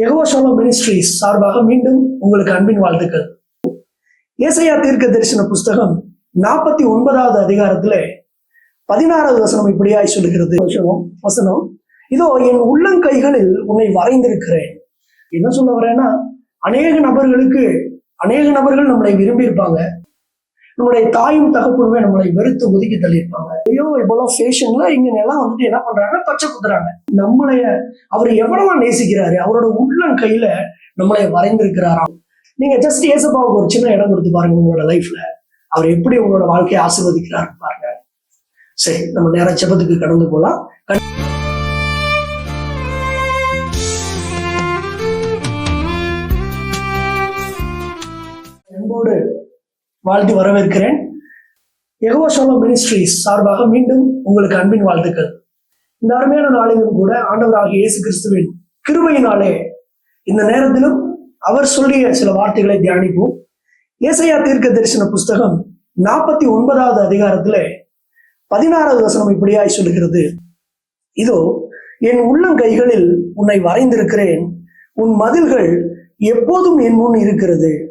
Jehovah ministries சார்பாக மீண்டும் உங்களுக்கு அன்பின் வாழ்த்துக்கள். ஏசையா தீர்க்க தரிசன புஸ்தகம் நாற்பத்தி ஒன்பதாவது அதிகாரத்துல பதினாறாவது வசனம் இப்படியாய் சொல்லுகிறது. வசனம் வசனம். இதோ என் உள்ளங்கைகளில் உன்னை வரைந்திருக்கிறேன். என்ன சொல்ல வரேன்னா அநேக நபர்களுக்கு அநேக நபர்கள் நம்மளை விரும்பி இருப்பாங்க நம்முடைய தாயும் தகப்பனுமே நம்மளை வெறுத்து ஒதுக்கி தள்ளியிருப்பாங்க. ஐயோ இவ்வளவு ஃபேஷன்ல இங்க எல்லாம் வந்துட்டு என்ன பண்றாங்க? பச்சை குத்துறாங்க. நம்மளைய அவர் எவ்வளவா நேசிக்கிறாரு. அவரோட உள்ளங்கையில நம்மளை வரைந்திருக்கிறாராம். நீங்க ஜஸ்ட் ஏசப்பாவுக்கு ஒரு சின்ன இடம் கொடுத்து பாருங்க உங்களோட லைஃப்ல அவர் எப்படி உங்களோட வாழ்க்கையை ஆசிர்வதிக்கிறாரு பாருங்க. சரி நம்ம நேரம் செபத்துக்கு கடந்து போலாம். வாழ்த்து வரவேற்கிறேன். யெகோவா ஷாலோம் மினிஸ்ட்ரிஸ் சார்பாக மீண்டும் உங்களுக்கு அன்பின் வாழ்த்துக்கள். இந்த அருமையான நாளிலும் கூட ஆண்டவராக இயேசு கிறிஸ்துவின் கிருபையினாலே இந்த நேரத்திலும் அவர் சொல்லிய சில வார்த்தைகளை தியானிப்போம். ஏசையா தீர்க்க தரிசன புஸ்தகம் நாற்பத்தி ஒன்பதாவது அதிகாரத்துல பதினாறாவது வசனம் இப்படியாய் சொல்லுகிறது. இதோ என் உள்ளங்கைகளில் உன்னை வரைந்திருக்கிறேன். உன் மதில்கள் எப்போதும் என் முன் இருக்கிறது.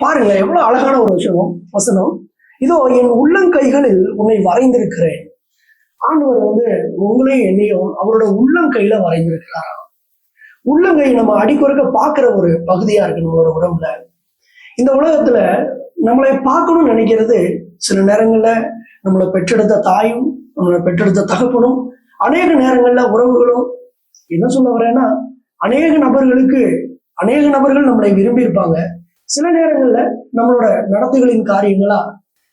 பாருங்க எவ்வளவு அழகான ஒரு விஷயம் வசனம். இதோ என் உள்ளங்கைகளில் உன்னை வரைந்திருக்கிறேன். ஆண்டவர் வந்து உங்களையும் என்னையும் அவரோட உள்ளங்கையில வரைந்திருக்கிறாராம் உள்ளங்கை நம்ம அடிக்கொறுக்க பார்க்கிற ஒரு பகுதியா இருக்கு நம்மளோட உடம்புல. இந்த உலகத்துல நம்மளை பார்க்கணும்னு நினைக்கிறது சில நேரங்கள்ல நம்மளை பெற்றெடுத்த தாயும் நம்மளை பெற்றெடுத்த தகப்பனும் அநேக நேரங்கள்ல உறவுகளும் என்ன சொல்ல வரேன்னா அநேக நபர்களுக்கு அநேக நபர்கள் நம்மளை விரும்பி இருப்பாங்க சில நேரங்கள்ல நம்மளோட நடத்தைகளின் காரியங்களா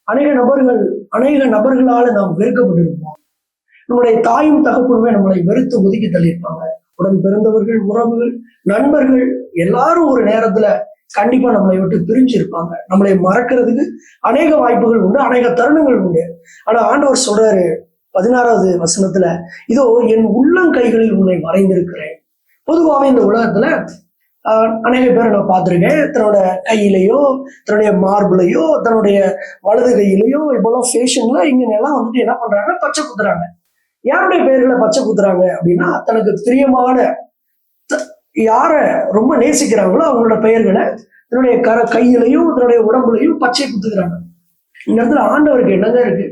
அநேக நபர்கள் அநேக நபர்களால நாம் வெறுக்கப்பட்டிருப்போம். நம்முடைய தாயும் தகப்பனுமே நம்மளை வெறுத்து ஒதுக்கி தள்ளியிருப்பாங்க. உடன் பிறந்தவர்கள் உறவுகள் நண்பர்கள் எல்லாரும் ஒரு நேரத்துல கண்டிப்பா நம்மளை விட்டு பிரிஞ்சு இருப்பாங்க நம்மளை மறக்கிறதுக்கு அநேக வாய்ப்புகள் உண்டு அநேக தருணங்கள் உண்டு. ஆனா ஆண்டவர் சொல்றாரு பதினாறாவது வசனத்துல இதோ என் உள்ளங்கைகளில் உன்னை மறைந்திருக்கிறேன். பொதுவாகவே இந்த உலகத்துல அநேக பேரை நான் பார்த்திருக்கேன். தன்னோட கையிலையோ தன்னுடைய மார்புலையோ தன்னுடைய வலது கையிலையோ இப்போலாம் ஃபேஷன்ல இங்க எல்லாம் வந்துட்டு என்ன பண்றாங்க? பச்சை குத்துறாங்க. யாருடைய பெயர்களை பச்சை குத்துறாங்க அப்படின்னா தனக்கு பிரியமான யாரை யார ரொம்ப நேசிக்கிறாங்களோ அவங்களோட பெயர்களை தன்னுடைய கர கையிலையும் தன்னுடைய உடம்புலையும் பச்சை குத்துக்கிறாங்க இந்த இடத்துல ஆண்டவருக்கு என்னங்க இருக்கு?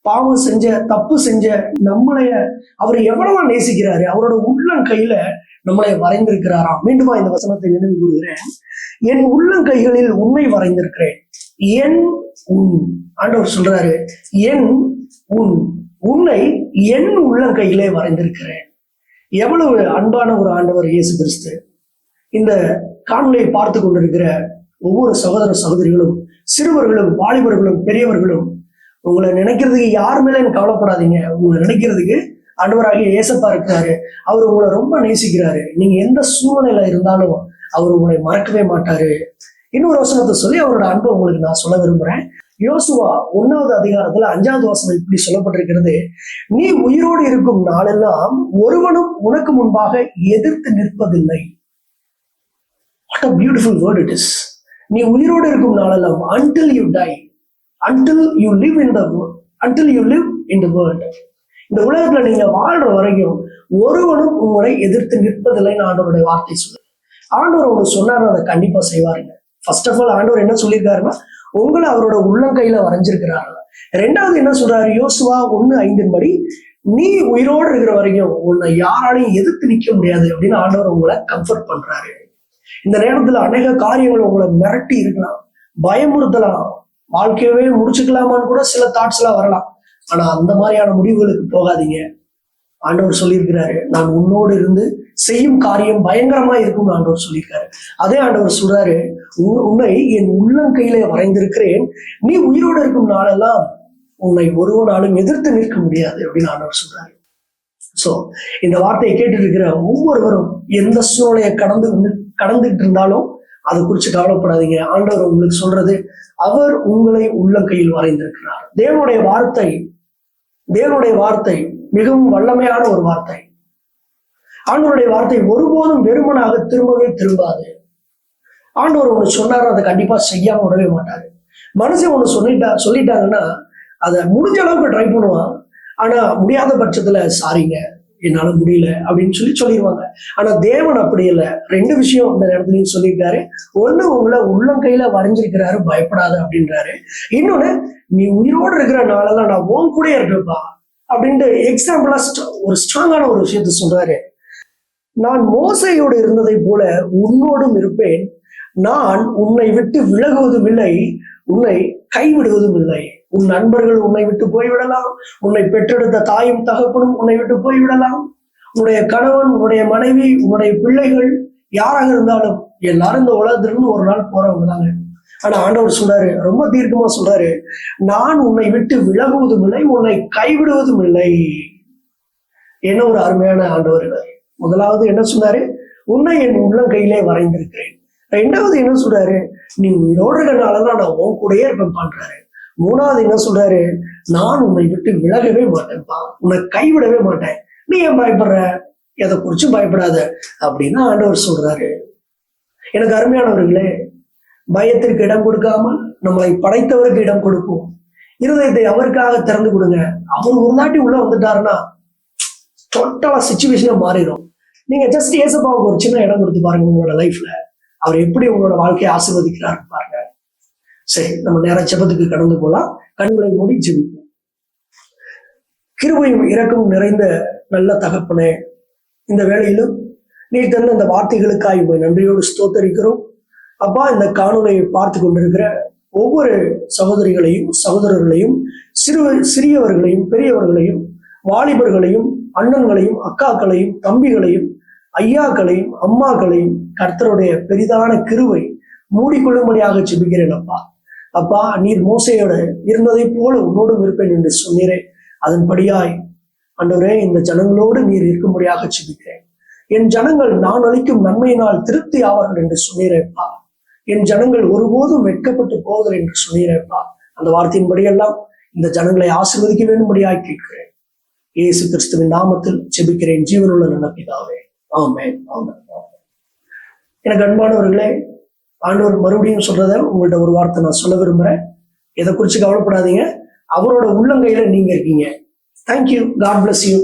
பாவம் செஞ்ச தப்பு செஞ்ச நம்மளைய அவர் எவ்வளவா நேசிக்கிறாரு. அவரோட உள்ளங்கையில நம்மளை வரைந்திருக்கிறாராம். மீண்டுமா இந்த வசனத்தை நினைவு கூறுகிறேன். என் உள்ளங்கைகளில் உண்மை வரைந்திருக்கிறேன். என் உன். ஆண்டவர் சொல்றாரு என் உன். உன்னை என் உள்ளங்கையிலே வரைந்திருக்கிறேன். எவ்வளவு அன்பான ஒரு ஆண்டவர் இயேசு கிறிஸ்து. இந்த காணொலியை பார்த்து கொண்டிருக்கிற ஒவ்வொரு சகோதர சகோதரிகளும் சிறுவர்களும் வாலிபர்களும் பெரியவர்களும் உங்களை நினைக்கிறதுக்கு யார் மேல கவலைப்படாதீங்க. உங்களை நினைக்கிறதுக்கு அன்பராகிய ஏசப்பா இருக்கிறாரு. அவர் உங்களை ரொம்ப நேசிக்கிறாரு. நீங்க எந்த சூழ்நிலையில இருந்தாலும் அவர் உங்களை மறக்கவே மாட்டாரு. இன்னொரு வசனத்தை சொல்லி அவரோட அன்பை உங்களுக்கு நான் சொல்ல விரும்புறேன். யோசுவா ஒன்னாவது அதிகாரத்துல அஞ்சாவது வசனம் இப்படி சொல்லப்பட்டிருக்கிறது. நீ உயிரோடு இருக்கும் நாளெல்லாம் ஒருவனும் உனக்கு முன்பாக எதிர்த்து நிற்பதில்லை. What a beautiful word it is நீ உயிரோடு இருக்கும் நாளெல்லாம் until you die until you live in the until you live in the world இந்த உலகத்துல நீங்க வாழ்ற வரைக்கும் ஒருவனும் உங்களை எதிர்த்து நிற்பதில்லைன்னு ஆண்டவருடைய வார்த்தை சொல்லு ஆண்டவர் அவங்க சொன்னாரு அதை கண்டிப்பா செய்வாருங்க. ஃபர்ஸ்ட் ஆஃப் ஆல் ஆண்டவர் என்ன சொல்லியிருக்காருன்னா உங்களை அவரோட உள்ளங்கையில வரைஞ்சிருக்கிறாரு. ரெண்டாவது என்ன சொல்றாரு? யோசுவா ஒண்ணு ஐந்தின் படி நீ உயிரோடு இருக்கிற வரைக்கும் உன்னை யாராலையும் எதிர்த்து நிக்க முடியாது அப்படின்னு ஆண்டவர் உங்களை கம்ஃபர்ட் பண்றாரு. இந்த நேரத்துல அநேக காரியங்கள் உங்களை மிரட்டி இருக்கலாம் பயமுறுத்தலாம். வாழ்க்கையவே முடிச்சுக்கலாமான்னு கூட சில தாட்ஸ் எல்லாம் வரலாம். ஆனா அந்த மாதிரியான முடிவுகளுக்கு போகாதீங்க. ஆண்டவர் சொல்லியிருக்கிறாரு நான் உன்னோடு இருந்து செய்யும் காரியம் பயங்கரமா இருக்கும்னு ஆண்டவர் சொல்லியிருக்காரு. அதே ஆண்டவர் சொல்றாரு உன்னை என் உள்ளங்கையிலே வரைந்திருக்கிறேன் நீ உயிரோடு இருக்கும் நாளெல்லாம் உன்னை ஒருவனாலும் எதிர்த்து நிற்க முடியாது அப்படின்னு ஆண்டவர் சொல்றாரு. சோ இந்த வார்த்தையை கேட்டு இருக்கிற ஒவ்வொருவரும் எந்த சூழ்நிலையை கடந்து வந்து கடந்துகிட்டு இருந்தாலும் அதை குறித்து கவலைப்படாதீங்க ஆண்டவர் உங்களுக்கு சொல்றது அவர் உங்களை உள்ள கையில் வரைந்திருக்கிறார். தேவனுடைய வார்த்தை தேவனுடைய வார்த்தை மிகவும் வல்லமையான ஒரு வார்த்தை. ஆண்டவருடைய வார்த்தை ஒருபோதும் வெறுமனாக திரும்பவே திரும்பாது. ஆண்டவர் ஒன்று சொன்னார் அதை கண்டிப்பா செய்யாம விடவே மாட்டாரு. மனுஷன் ஒன்று சொல்லிட்டா சொல்லிட்டாங்கன்னா அதை முடிஞ்ச அளவுக்கு ட்ரை பண்ணுவான். ஆனா முடியாத பட்சத்துல சாரிங்க. என்னால முடியல அப்படின்னு சொல்லி சொல்லிடுவாங்க. ஆனா தேவன் அப்படி இல்லை. ரெண்டு விஷயம் அந்த இடத்துலயும் சொல்லியிருக்காரு. ஒண்ணு உங்களை உள்ளங்கையில வரைஞ்சிருக்கிறாரு பயப்படாத அப்படின்றாரு. இன்னொன்னு நீ உயிரோடு இருக்கிற நாளெல்லாம் நான் உன் கூட இருப்பேப்பா அப்படின்ட்டு எக்ஸாம்பிளா ஒரு ஸ்ட்ராங்கான ஒரு விஷயத்த சொல்றாரு. நான் மோசையோடு இருந்ததை போல உன்னோடும் இருப்பேன். நான் உன்னை விட்டு விலகுவதும் இல்லை உன்னை கைவிடுவதும் இல்லை. உன் நண்பர்கள் உன்னை விட்டு போய்விடலாம். உன்னை பெற்றெடுத்த தாயும் தகப்பனும் உன்னை விட்டு போய்விடலாம். உன்னுடைய கணவன் உன்னுடைய மனைவி உன்னுடைய பிள்ளைகள் யாராக இருந்தாலும் எல்லாரும் இந்த உலகத்திலிருந்து ஒரு நாள் போறவங்க தாங்க. ஆனா ஆண்டவர் சொல்றாரு ரொம்ப தீர்க்கமா சொல்றாரு நான் உன்னை விட்டு விலகுவதும் இல்லை உன்னை கைவிடுவதும் இல்லை. என்ன ஒரு அருமையான ஆண்டவர் முதலாவது என்ன சொன்னாரு? உன்னை என் உள்ளம் கையிலே வரைந்திருக்கிறேன். ரெண்டாவது என்ன சொல்றாரு? நீ உயிரோடு இருக்கிறனாலதான் நான் உன் கூடயே இருப்பேன் பண்றாரு மூணாவது என்ன சொல்றாரு? நான் உன்னை விட்டு விலகவே மாட்டேன்ப்பா. உன்னை கைவிடவே மாட்டேன். நீ ஏன் பயப்படுற? எதை குறிச்சும் பயப்படாத. அப்படின்னு ஆண்டவர் சொல்றாரு. எனக்கு அருமையானவர்களே பயத்திற்கு இடம் கொடுக்காம நம்மளை படைத்தவருக்கு இடம் கொடுப்போம். இருதயத்தை அவருக்காக திறந்து கொடுங்க. அவர் ஒரு நாட்டி உள்ள வந்துட்டாருன்னா டோட்டலா சுச்சுவேஷனா மாறிடும். நீங்க ஜஸ்ட் ஏசப்பாவுக்கு ஒரு சின்ன இடம் கொடுத்து பாருங்க உங்களோட லைஃப்ல அவர் எப்படி உங்களோட வாழ்க்கையை ஆசீர்வதிக்கிறாரு பாருங்க. சரி நம்ம நேர ஜெபத்துக்கு கடந்து போலாம். கண்களை மூடி ஜெபிப்போம். கிருபையும் இறக்கும் நிறைந்த நல்ல தகப்பனே இந்த வேளையிலும் நீ தந்த இந்த வார்த்தைகளுக்காக உங்களை நன்றியோடு ஸ்தோத்தரிக்கிறோம். அப்பா இந்த காணொலியை பார்த்து கொண்டிருக்கிற ஒவ்வொரு சகோதரிகளையும் சகோதரர்களையும் சிறு சிறியவர்களையும் பெரியவர்களையும் வாலிபர்களையும் அண்ணன்களையும் அக்காக்களையும் தம்பிகளையும் ஐயாக்களையும் அம்மாக்களையும் கர்த்தருடைய பெரிதான கிருவை மூடிக்கொள்ளும்படியாக செபிக்கிறேன் அப்பா. அப்பா நீர் மோசையோடு இருந்ததை போல உன்னோடும் இருப்பேன் என்று சொன்னீரே. அதன்படியாய் ஆண்டவரே இந்த ஜனங்களோடு நீர் இருக்கும்படியாக சிபிக்கிறேன் என் ஜனங்கள் நான் அளிக்கும் நன்மையினால் திருப்தி ஆவார்கள் என்று சொன்னீரேப்பா. என் ஜனங்கள் ஒருபோதும் வெட்கப்பட்டு போவதில்லை என்று சொன்னீரேப்பா. அந்த வார்த்தையின்படியெல்லாம் இந்த ஜனங்களை ஆசிர்வதிக்க வேண்டும்படியாய் கேட்கிறேன். இயேசு கிறிஸ்துவின் நாமத்தில் செபிக்கிறேன் ஜீவனுள்ள நல்ல பிதாவே. ஆமே ஆமென். எனக்கு அன்பானவர்களே ஆண்டவர் மறுபடியும் சொல்றத உங்கள்ட்ட ஒரு வார்த்தை நான் சொல்ல விரும்புறேன். எதை குறித்து கவலைப்படாதீங்க. அவரோட உள்ளங்கையில நீங்க இருக்கீங்க. Thank you God bless you